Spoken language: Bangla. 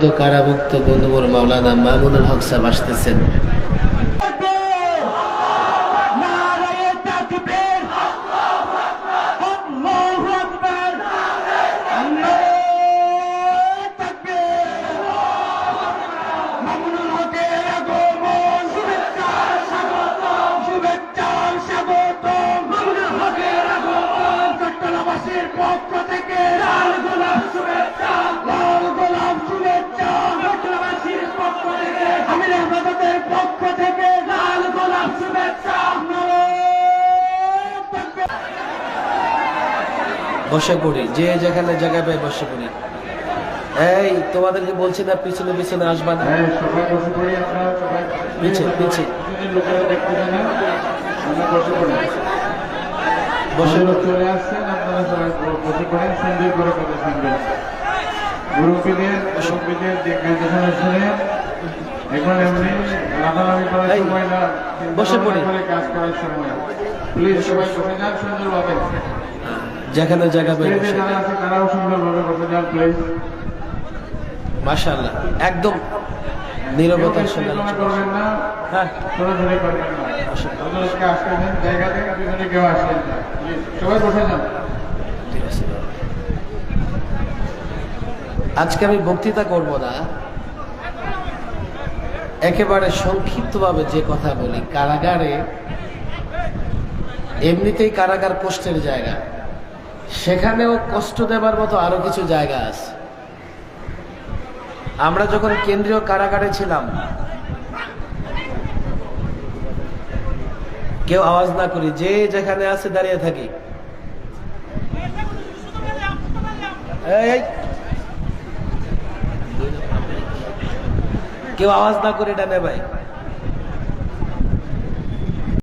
সদ্য কারামুক্ত বন্ধুবর মাওলানা মামুনুল হক সাহেব আসতেছেন। নারায়ে তাকবীর আল্লাহু আকবার বসে পড়ি যে যেখানে জায়গা পাই বসে পড়ি। এই তোমাদেরকে বলছি না পিছনে পিছনে আসবা না। হ্যাঁ বসে পড়ি আপনারা পিছে, পিছে। বসে পড়ি। চলে আসছেন আপনারা মুরব্বীদের মুরব্বীদের শুনে এখন এমনি করার সময় না বসে পড়ি। কাজ করার সময়। প্লিজ সবাই বসে যান সুন্দরভাবে। যেখানে জায়গা প্লিজ মাশাআল্লাহ একদম নীরবতার সঙ্গে হ্যাঁ। আজকে আমি বক্তৃতা করব না। একেবারে সংক্ষিপ্তভাবে যে কথা বলি কারাগারে এমনিতেই কারাগার কষ্টের জায়গা। সেখানেও কষ্ট দেবার মতো আরও কিছু জায়গা আছে। আমরা যখন কেন্দ্রীয় কারাগারে ছিলাম, কেউ আওয়াজ না করি, যে যেখানে আছে দাঁড়িয়ে থাকি। কেউ আওয়াজ না করে, ডানে ভাই।